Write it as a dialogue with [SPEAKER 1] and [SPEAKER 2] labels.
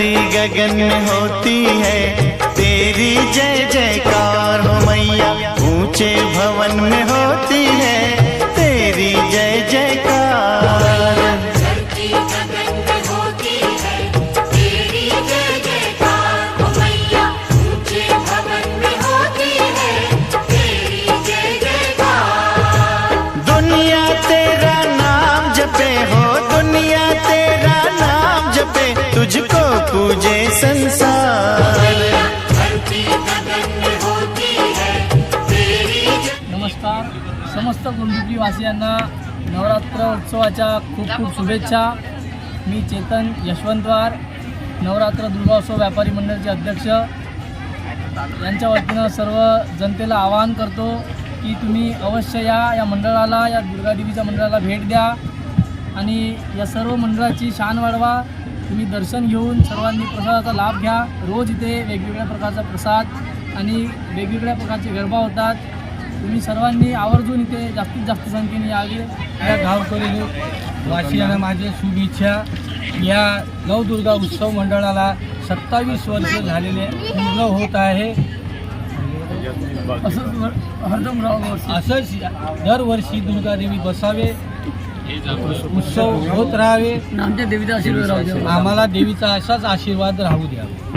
[SPEAKER 1] धरती गगन में होती है। तेरी जय जयकार हो मैया। ऊंचे भवन में होती है। तेरी जय जयकार।
[SPEAKER 2] समस्त कुंडुकली वासियांना नवरात्र उत्सवाच्या खूप खूप शुभेच्छा. मी चेतन यशवंतवार नवरात्र दुर्गात्सव व्यापारी मंडळाचे अध्यक्ष. यांच्या वतीनं सर्व जनतेला आवाहन करतो की तुम्ही अवश्य या या मंडळाला या दुर्गादेवीच्या मंडळाला भेट द्या आणि या सर्व मंडळाची शान वाढवा. तुम्ही दर्शन घेऊन सर्वांनी प्रसादाचा लाभ घ्या. रोज इथे वेगवेगळ्या प्रकारचा प्रसाद आणि वेगवेगळ्या प्रकारचे गरबा होतात. तुम्ही सर्वांनी आवर्जून इथे जास्तीत जास्त संख्येने यावे
[SPEAKER 3] या गावकरी वासियांना माझे शुभेच्छा. या नवदुर्गा उत्सव मंडळाला सत्तावीस वर्ष झालेले पूर्ण होत आहे.
[SPEAKER 2] असंच
[SPEAKER 3] असंच दरवर्षी दुर्गादेवी बसावे. उत्सव होत राहावे.
[SPEAKER 2] आमच्या देवीचा आशीर्वाद राहू द्या.
[SPEAKER 3] आम्हाला देवीचा असाच आशीर्वाद राहू द्या.